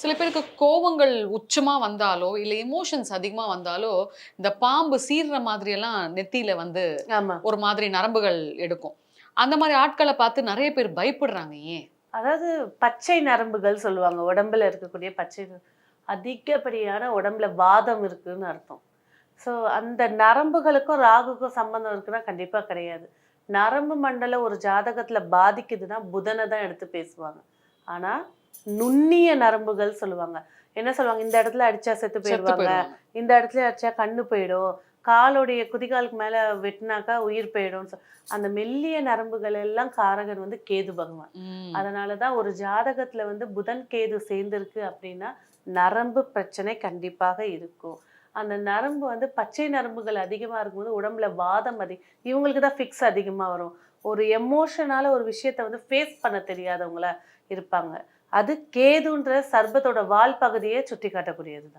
சில பேருக்கு கோவங்கள் உச்சமா வந்தாலோ இல்ல எமோஷன்ஸ் அதிகமா வந்தாலோ இந்த பாம்பு சீர்ற மாதிரி எல்லாம் நெத்தியில வந்து ஒரு மாதிரி நரம்புகள் எடுக்கும். அந்த மாதிரி ஆட்களை பார்த்து நிறைய பேர் பயப்படுறாங்க ஏன்? அதாவது பச்சை நரம்புகள் சொல்லுவாங்க. உடம்புல இருக்கக்கூடிய பச்சை அதிகப்படியான உடம்புல வாதம் இருக்குன்னு அர்த்தம். ஸோ அந்த நரம்புகளுக்கும் ராகுக்கும் சம்பந்தம் இருக்குன்னா கண்டிப்பா கிடையாது. நரம்பு மண்டலம் ஒரு ஜாதகத்துல பாதிக்குதுன்னா புதனை தான் எடுத்து பேசுவாங்க. ஆனா நுண்ணிய நரம்புகள் சொல்லுவாங்க. என்ன சொல்லுவாங்க? இந்த இடத்துல அடிச்சா செத்து போயிடுவாங்க. இந்த இடத்துல அடிச்சா கண்ணு போயிடும். காலுடைய குதிகாலுக்கு மேல வெட்டினாக்கா உயிர் போயிடும். அந்த மெல்லிய நரம்புகள் எல்லாம் காரகன் வந்து கேது பகவான். ம். அதனால தான் ஒரு ஜாதகத்துல வந்து புதன் கேது சேர்ந்திருக்கு அப்படின்னா நரம்பு பிரச்சனை கண்டிப்பாக இருக்கும். அந்த நரம்பு வந்து பச்சை நரம்புகள் அதிகமாக இருக்கும்போது உடம்புல வாதம் அதிக இவங்களுக்கு தான் ஃபிக்ஸ் அதிகமாக வரும். ஒரு எமோஷனால ஒரு விஷயத்தை வந்து ஃபேஸ் பண்ண தெரியாதவங்களா இருப்பாங்க. அது கேதுன்ற சர்பத்தோட வால் பகுதியை சுட்டி காட்டக்கூடியது